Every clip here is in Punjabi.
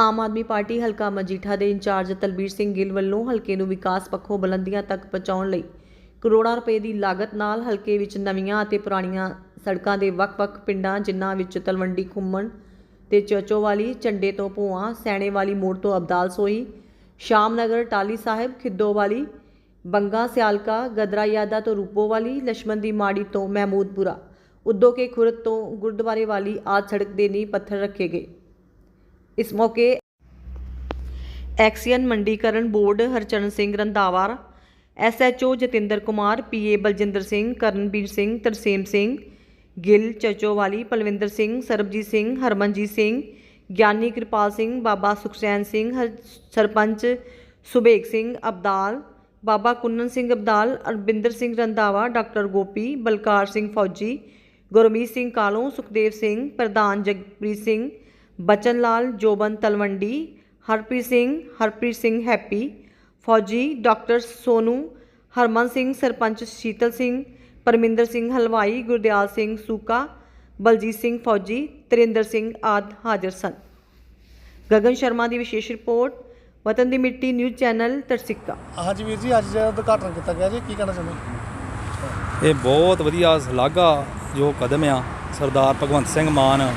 ਆਮ ਆਦਮੀ ਪਾਰਟੀ ਹਲਕਾ ਮਜੀਠਾ ਦੇ ਇੰਚਾਰਜ ਤਲਬੀਰ ਸਿੰਘ ਗਿੱਲ ਵੱਲੋਂ ਹਲਕੇ ਨੂੰ ਵਿਕਾਸ ਪੱਖੋਂ ਬੁਲੰਦੀਆਂ ਤੱਕ ਪਹੁੰਚਾਉਣ ਲਈ ਕਰੋੜਾਂ ਰੁਪਏ ਦੀ ਲਾਗਤ ਨਾਲ ਹਲਕੇ ਵਿੱਚ ਨਵੀਆਂ ਅਤੇ ਪੁਰਾਣੀਆਂ ਸੜਕਾਂ ਦੇ ਵੱਖ-ਵੱਖ ਪਿੰਡਾਂ, ਜਿਨ੍ਹਾਂ ਵਿੱਚ ਤਲਵੰਡੀ ਖੁੰਮਣ ਤੇ ਚਚੋਵਾਲੀ, ਝੰਡੇ ਤੋਂ ਭੂਆ ਸੈਣੇ ਵਾਲੀ ਮੋੜ ਤੋਂ ਅਬਦਾਲ ਸੋਈ, ਸ਼ਾਮਨਗਰ ਟਾਲੀ ਸਾਹਿਬ, ਖਿੱਦੋਵਾਲੀ, ਬੰਗਾ, ਸਿਆਲਕਾ ਗਦਰਾ ਯਾਦਾ ਤੋਂ ਰੂਪੋਵਾਲੀ ਲక్ష్ਮਣ ਦੀ ਮਾੜੀ ਤੋਂ ਮਹਿਮੂਦਪੁਰਾ ਉਦੋਂ ਕੇ ਖੁਰਦ ਤੋਂ ਗੁਰਦੁਆਰੇ ਵਾਲੀ ਆਦ ਸੜਕ ਦੇ ਨੀਂਹ ਪੱਥਰ ਰੱਖੇ ਗਏ। ਇਸ ਮੌਕੇ ਐਕਸੀਅਨ ਮੰਡੀਕਰਨ board Harcharan Singh Randhawa SHO Jatinder Kumar PA Baljinder Singh Karanvir Singh Tarsem Singh Gill Chachowali Palwinder Singh Sarabjit Singh Harmanjit Singh Giani Kirpal Singh Baba Sukhchain Singh ਹਰ- ਸਰਪੰਚ ਸੁਬੇਗ ਸਿੰਘ ਅਬਦਾਲ ਬਾਬਾ ਕੁੰਨਨ ਸਿੰਘ ਅਬਦਾਲ ਅਰਬਿੰਦਰ ਸਿੰਘ ਰੰਧਾਵਾ ਡਾਕਟਰ ਗੋਪੀ ਬਲਕਾਰ ਸਿੰਘ ਫੌਜੀ ਗੁਰਮੀਤ ਸਿੰਘ ਕਾਲੋਂ ਸੁਖਦੇਵ ਸਿੰਘ ਪ੍ਰਧਾਨ ਜਗਪ੍ਰੀਤ ਸਿੰਘ ਬਚਨ ਲਾਲ ਜੋਬਨ ਤਲਵੰਡੀ ਹਰਪ੍ਰੀਤ ਸਿੰਘ ਹਰਪ੍ਰੀਤ ਸਿੰਘ ਹੈਪੀ ਫੌਜੀ ਡਾਕਟਰ ਸੋਨੂ ਹਰਮਨ ਸਿੰਘ ਸਰਪੰਚ ਸ਼ੀਤਲ ਸਿੰਘ ਪਰਮਿੰਦਰ ਸਿੰਘ ਹਲਵਾਈ ਗੁਰਦਿਆਲ ਸਿੰਘ ਸੂਕਾ ਬਲਜੀਤ ਸਿੰਘ ਫੌਜੀ ਤਰਿੰਦਰ ਸਿੰਘ ਆਦ ਹਾਜ਼ਰ ਸਨ। ਗਗਨ ਸ਼ਰਮਾ ਦੀ ਵਿਸ਼ੇਸ਼ ਰਿਪੋਰਟ ਵਤਨ ਦੀ ਮਿੱਟੀ ਨਿਊਜ਼ ਚੈਨਲ ਤਰਸਿੱਕਾ। ਹਾਂਜੀ ਵੀਰ ਜੀ ਅੱਜ ਜਿਹੜਾ ਉਦਘਾਟਨ ਕੀਤਾ ਗਿਆ ਜੀ ਕੀ ਕਹਿਣਾ ਚਾਹੁੰਦੇ ਇਹ ਬਹੁਤ ਵਧੀਆ ਸ਼ਲਾਘਾ ਜੋ ਕਦਮ ਆ ਸਰਦਾਰ ਭਗਵੰਤ ਸਿੰਘ ਮਾਨ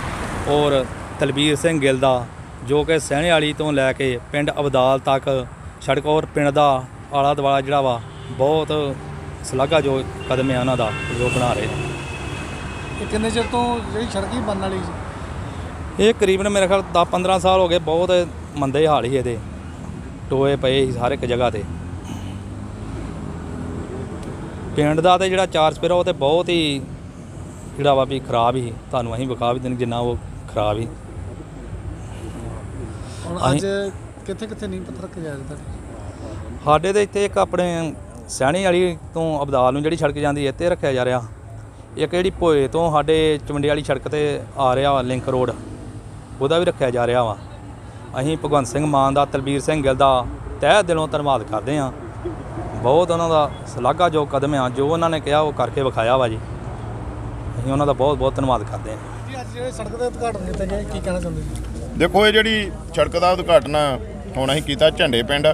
ਔਰ ਤਲਬੀਰ ਸਿੰਘ ਗਿੱਲ ਦਾ ਜੋ ਕਿ ਸਹਿਣੇ ਵਾਲੀ ਤੋਂ ਲੈ ਕੇ ਪਿੰਡ ਅਬਦਾਲ ਤੱਕ ਸੜਕ ਔਰ ਪਿੰਡ ਦਾ ਆਲਾ ਦੁਆਲਾ ਜਿਹੜਾ ਵਾ ਬਹੁਤ ਸ਼ਲਾਘਾ ਜੋ ਕਦਮ ਆ ਉਹਨਾਂ ਦਾ ਜੋ ਬਣਾ ਰਹੇ ਇਹ ਕਿੰਨੇ ਚਿਰ ਤੋਂ ਜਿਹੜੀ ਸੜਕ ਹੀ ਬਣਨ ਵਾਲੀ ਸੀ? ਇਹ ਕਰੀਬਨ ਮੇਰੇ ਖਿਆਲ 10 15 ਸਾਲ ਹੋ ਗਏ ਬਹੁਤ ਮੰਦੇ ਹਾਲ ਹੀ ਇਹਦੇ। ਟੋਏ ਪਏ ਸੀ ਹਰ ਇੱਕ ਜਗ੍ਹਾ ਤੇ। ਪਿੰਡ ਦਾ ਤੇ ਜਿਹੜਾ ਚਾਰ ਸਪੇਰਾ ਉਹ ਤੇ ਬਹੁਤ ਹੀ ਜਿਹੜਾ ਵਾ ਵੀ ਖਰਾਬ ਹੀ ਤੁਹਾਨੂੰ ਅਸੀਂ ਵਿਖਾ ਵੀ ਦੇਣ ਜਿੰਨਾ ਉਹ ਖਰਾਬ ਹੀ ਹੁਣ ਅੱਜ ਕਿੱਥੇ ਕਿੱਥੇ ਨੀਂਹ ਪੱਥਰ ਰੱਖੇ ਜਾ ਰਹੇ ਤੁਹਾਡੇ? ਸਾਡੇ ਤੇ ਇੱਥੇ ਇੱਕ ਆਪਣੇ ਸਹਿਣੀ ਵਾਲੀ ਤੋਂ ਅਬਦਾਲ ਨੂੰ ਜਿਹੜੀ ਸੜਕ ਜਾਂਦੀ ਹੈ ਇੱਥੇ ਰੱਖਿਆ ਜਾ ਰਿਹਾ। ਇੱਕ ਜਿਹੜੀ ਭੋਏ ਤੋਂ ਸਾਡੇ ਚਵੰਡੇ ਵਾਲੀ ਸੜਕ ਤੇ ਆ ਰਿਹਾ ਵਾ ਲਿੰਕ ਰੋਡ। ਉਹਦਾ ਵੀ ਰੱਖਿਆ ਜਾ ਰਿਹਾ ਵਾ। ਅਸੀਂ ਭਗਵੰਤ ਸਿੰਘ ਮਾਨ ਦਾ ਤਲਬੀਰ ਸਿੰਘ ਗਿੱਲ ਦਾ ਤਹਿ ਦਿਲੋਂ ਧੰਨਵਾਦ ਕਰਦੇ ਹਾਂ। ਬਹੁਤ ਉਹਨਾਂ ਦਾ ਸ਼ਲਾਘਾ ਜੋ ਕਦਮ ਆ ਜੋ ਉਹਨਾਂ ਨੇ ਕਿਹਾ ਉਹ ਕਰਕੇ ਵਿਖਾਇਆ ਵਾ ਜੀ। ਅਸੀਂ ਉਹਨਾਂ ਦਾ ਬਹੁਤ ਬਹੁਤ ਧੰਨਵਾਦ ਕਰਦੇ ਹਾਂ। ਜੀ ਅੱਜ ਜਿਹੜੇ ਸੜਕ ਦੇ ਉਦਘਾਟਨ ਕੀਤਾ ਗਿਆ ਕੀ ਕਹਿਣਾ ਚਾਹੁੰਦੇ ਜੀ ਦੇਖੋ, ਇਹ ਜਿਹੜੀ ਸੜਕ ਦਾ ਉਦਘਾਟਨ ਹੁਣ ਅਸੀਂ ਕੀਤਾ ਝੰਡੇ ਪਿੰਡ,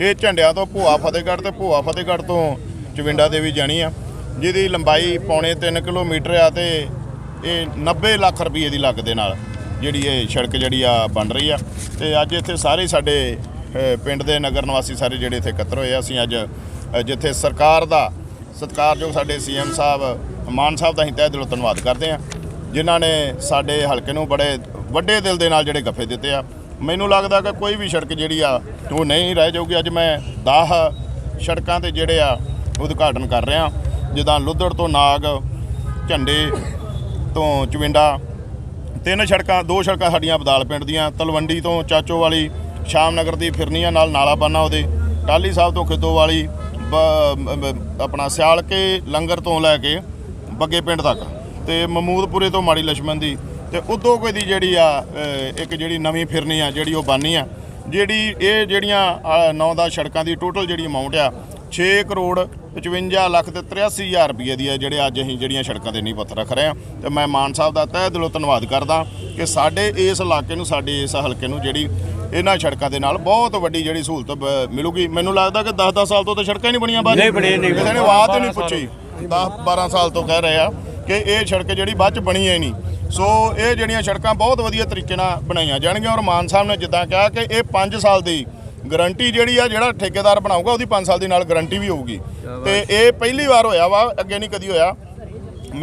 ਇਹ ਝੰਡਿਆਂ ਤੋਂ ਭੂਆ ਫਤਿਹਗੜ੍ਹ ਤੇ ਭੂਆ ਫਤਿਹਗੜ੍ਹ ਤੋਂ ਚਵਿੰਡਾ ਦੇਵੀ ਜਾਣੀ ਆ, ਜਿਹਦੀ ਲੰਬਾਈ ਪੌਣੇ 3 ਕਿਲੋਮੀਟਰ ਆ ਤੇ ਇਹ 90 ਲੱਖ ਰੁਪਏ ਦੀ ਲੱਗ ਦੇ ਨਾਲ ਜਿਹੜੀ ਇਹ ਸੜਕ ਜਿਹੜੀ ਆ ਬਣ ਰਹੀ ਆ। ਤੇ ਅੱਜ ਇੱਥੇ ਸਾਰੇ ਸਾਡੇ ਪਿੰਡ ਦੇ ਨਗਰ ਨਿਵਾਸੀ ਸਾਰੇ ਜਿਹੜੇ ਇੱਥੇ ਇਕੱਤਰ ਹੋਏ ਆ, ਅਸੀਂ ਅੱਜ ਜਿੱਥੇ ਸਰਕਾਰ ਦਾ ਸਤਿਕਾਰਯੋਗ ਸਾਡੇ ਸੀਐਮ ਸਾਹਿਬ, ਮਾਨ ਸਾਹਿਬ ਦਾ ਅਸੀਂ ਤਹਿ ਦਿਲੋਂ ਧੰਨਵਾਦ ਕਰਦੇ ਆ, ਜਿਨ੍ਹਾਂ ਨੇ ਸਾਡੇ ਹਲਕੇ ਨੂੰ ਬੜੇ ਵੱਡੇ ਦਿਲ ਦੇ ਨਾਲ ਜਿਹੜੇ ਗੱਫੇ ਦਿੱਤੇ ਆ। ਮੈਨੂੰ ਲੱਗਦਾ ਕਿ ਕੋਈ ਵੀ ਸੜਕ ਜਿਹੜੀ ਆ, ਉਹ ਨਹੀਂ ਰਹਿ ਜਾਊਗੀ। ਅੱਜ ਮੈਂ 10 ਸੜਕਾਂ ਤੇ ਜਿਹੜੇ ਆ, ਉਦਘਾਟਨ ਕਰ ਰਿਹਾ। ਜਿੱਦਾਂ ਲੁੱਧੜ ਤੋਂ ਨਾਗ, ਝੰਡੇ ਤੋਂ ਚਵਿੰਡਾ। ਤਿੰਨ ਸੜਕਾਂ, ਦੋ ਸੜਕਾਂ ਸਾਡੀਆਂ ਬਦਾਲ ਪਿੰਡ ਦੀਆਂ। ਤਲਵੰਡੀ ਤੋਂ ਚਾਚੋ ਵਾਲੀ, ਸ਼ਾਮਨਗਰ ਦੀ ਫਿਰਨੀਆਂ ਨਾਲ ਨਾਲਾ ਨਾਲਾਬਾਨਾ ਉਹਦੇ। ਟਾਲੀ ਸਾਹਿਬ ਤੋਂ ਖਿੱਦੋ ਵਾਲੀ ਆਪਣਾ ਸਿਆਲਕੇ ਲੰਗਰ ਤੋਂ ਲੈ ਕੇ ਬੱਗੇ ਪਿੰਡ ਤੱਕ। ਤੇ ਮਮੂਦਪੁਰੇ ਤੋਂ ਮਾੜੀ ਲਛਮਣ ਦੀ ਤੇ ਉਦੋਂ ਕੋਈ ਦੀ ਜਿਹੜੀ ਆ ਇੱਕ ਜਿਹੜੀ ਨਵੀਂ ਫਿਰਨੀ ਆ ਜਿਹੜੀ ਉਹ ਬਾਨੀ ਆ। ਜਿਹੜੀ ਇਹ ਜਿਹੜੀਆਂ 9-10 ਸੜਕਾਂ ਦੀ ਟੋਟਲ ਜਿਹੜੀ ਅਮਾਉਂਟ ਆ 6 ਕਰੋੜ 55 ਲੱਖ ਤੇ 83 ਹਜ਼ਾਰ ਰੁਪਏ ਦੀ ਹੈ ਜਿਹੜੇ ਅੱਜ ਅਸੀਂ ਜਿਹੜੀਆਂ ਸੜਕਾਂ ਦੇ ਨੀਂਹ ਪੱਥਰ ਰੱਖ ਰਹੇ ਹਾਂ ਤੇ ਮੈਂ ਮਾਨ ਸਾਹਿਬ ਦਾ ਤਹਿ ਦਿਲੋਂ ਧੰਨਵਾਦ ਕਰਦਾ ਕਿ ਸਾਡੇ ਇਸ ਇਲਾਕੇ ਨੂੰ ਸਾਡੇ ਇਸ ਹਲਕੇ ਨੂੰ ਜਿਹੜੀ ਇਹਨਾਂ ਸੜਕਾਂ ਦੇ ਨਾਲ ਬਹੁਤ ਵੱਡੀ ਜਿਹੜੀ ਸਹੂਲਤ ਮਿਲੂਗੀ। ਮੈਨੂੰ ਲੱਗਦਾ ਕਿ 10-10 ਸਾਲ ਤੋਂ ਤਾਂ ਸੜਕਾਂ ਹੀ ਨਹੀਂ ਬਣੀਆਂ ਬਾਜੀ ਨਹੀਂ ਬਣੀ ਨਹੀਂ ਕਿਸੇ ਨੇ ਬਾਤ ਨਹੀਂ ਪੁੱਛੀ। 10-12 ਸਾਲ ਤੋਂ ਕਹਿ ਰਹੇ ਆ ਕਿ ਇਹ ਸੜਕ ਜਿਹੜੀ ਬਾਅਦ ਚ ਬਣੀ ਹੈ ਨਹੀਂ। ਸੋ ਇਹ ਜਿਹੜੀਆਂ ਸੜਕਾਂ ਬਹੁਤ ਵਧੀਆ ਤਰੀਕੇ ਨਾਲ ਬਣਾਈਆਂ ਜਾਣਗੀਆਂ ਔਰ ਮਾਨ ਸਾਹਿਬ ਨੇ ਜਿੱਦਾਂ ਕਿਹਾ ਕਿ ਇਹ 5 ਸਾਲ ਦੀ ਗਾਰੰਟੀ ਜਿਹੜੀ ਆ ਜਿਹੜਾ ਠੇਕੇਦਾਰ ਬਣਾਊਗਾ ਉਹਦੀ 5 ਸਾਲ ਦੀ ਨਾਲ ਗਾਰੰਟੀ ਵੀ ਹੋਊਗੀ। ਤੇ ਇਹ ਪਹਿਲੀ ਵਾਰ ਹੋਇਆ ਵਾ ਅੱਗੇ ਨਹੀਂ ਕਦੀ ਹੋਇਆ।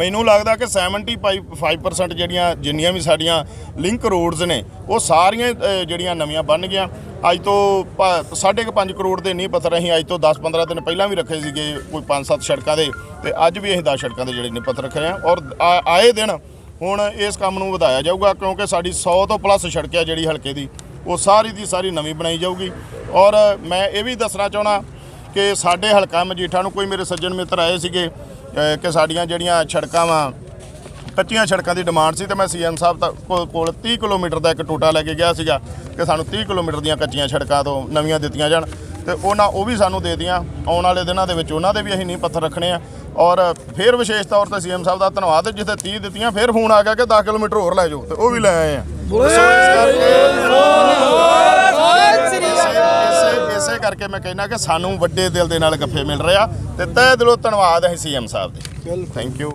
ਮੈਨੂੰ ਲੱਗਦਾ ਕਿ 75% ਜਿਹੜੀਆਂ ਜਿੰਨੀਆਂ ਵੀ ਸਾਡੀਆਂ ਲਿੰਕ ਰੋਡਸ ਨੇ ਉਹ ਸਾਰੀਆਂ ਜਿਹੜੀਆਂ ਨਵੀਆਂ ਬਣ ਗਈਆਂ। ਅੱਜ ਤੋਂ 5.5 ਕਰੋੜ ਦੇ ਨਹੀਂ ਪੱਥਰ ਅਸੀਂ ਅੱਜ ਤੋਂ 10-15 ਦਿਨ ਪਹਿਲਾਂ ਵੀ ਰੱਖੇ ਸੀਗੇ ਕੋਈ 5-7 ਸੜਕਾਂ ਦੇ ਤੇ ਅੱਜ ਵੀ ਅਸੀਂ 10 ਸੜਕਾਂ ਦੇ ਜਿਹੜੇ ਨੇ ਪੱਥਰ ਰੱਖੇ ਆ। ਔਰ ਆਏ ਦਿਨ ਹੁਣ ਇਸ ਕੰਮ ਨੂੰ ਵਧਾਇਆ ਜਾਊਗਾ ਕਿਉਂਕਿ ਸਾਡੀ 100 ਤੋਂ ਪਲੱਸ ਸੜਕ ਆ ਜਿਹੜੀ ਹਲਕੇ ਦੀ। ਉਹ ਸਾਰੀ ਦੀ ਸਾਰੀ ਨਵੀਂ ਬਣਾਈ ਜਾਊਗੀ। ਔਰ ਮੈਂ ਇਹ ਵੀ ਦੱਸਣਾ ਚਾਹਣਾ ਕਿ ਸਾਡੇ ਹਲਕਾ ਮਜੀਠਾ ਨੂੰ ਕੋਈ ਮੇਰੇ ਸੱਜਣ ਮਿੱਤਰ ਆਏ ਸੀਗੇ ਕਿ ਸਾਡੀਆਂ ਜਿਹੜੀਆਂ ਸੜਕਾਂ ਵਾ, ਕੱਚੀਆਂ ਸੜਕਾਂ ਦੀ ਡਿਮਾਂਡ ਸੀ ਤੇ ਮੈਂ ਸੀਐਮ ਸਾਹਿਬ ਤੱਕ ਕੋਲ ਕੋਲ 30 ਕਿਲੋਮੀਟਰ ਦਾ ਇੱਕ ਟੋਟਾ ਲੈ ਕੇ ਗਿਆ ਸੀਗਾ ਕਿ ਸਾਨੂੰ 30 ਕਿਲੋਮੀਟਰ ਦੀਆਂ ਕੱਚੀਆਂ ਸੜਕਾਂ ਤੋਂ ਨਵੀਆਂ ਦਿੱਤੀਆਂ ਜਾਣ। ਤੇ ਉਹਨਾਂ ਉਹ ਵੀ ਸਾਨੂੰ ਦੇ ਦਿਆਂ ਆਉਣ ਵਾਲੇ ਦਿਨਾਂ ਦੇ ਵਿੱਚ ਉਹਨਾਂ ਦੇ ਵੀ ਅਸੀਂ ਨੀਂਹ ਪੱਥਰ ਰੱਖਣੇ ਆ। ਔਰ ਫਿਰ ਵਿਸ਼ੇਸ਼ ਤੌਰ ਤੇ ਸੀਐਮ ਸਾਹਿਬ ਦਾ ਧੰਨਵਾਦ ਜਿੱਥੇ 30 ਦਿੱਤੀਆਂ ਫਿਰ ਫੋਨ ਆ ਗਿਆ ਕਿ 10 ਕਿਲੋਮੀਟਰ ਹੋਰ ਲੈ ਜਾਓ ਤੇ ਉਹ ਵੀ ਲੈ ਆਏ ਆ। ਸੋ ਇਸੇ ਕਰਕੇ ਮੈਂ ਕਹਿੰਦਾ ਕਿ ਸਾਨੂੰ ਵੱਡੇ ਦਿਲ ਦੇ ਨਾਲ ਗੱਫੇ ਮਿਲ ਰਿਹਾ ਤੇ ਤਹਿ ਦਿਲੋਂ ਧੰਨਵਾਦ ਹੈ ਸੀਐਮ ਸਾਹਿਬ ਦੇ। Thank you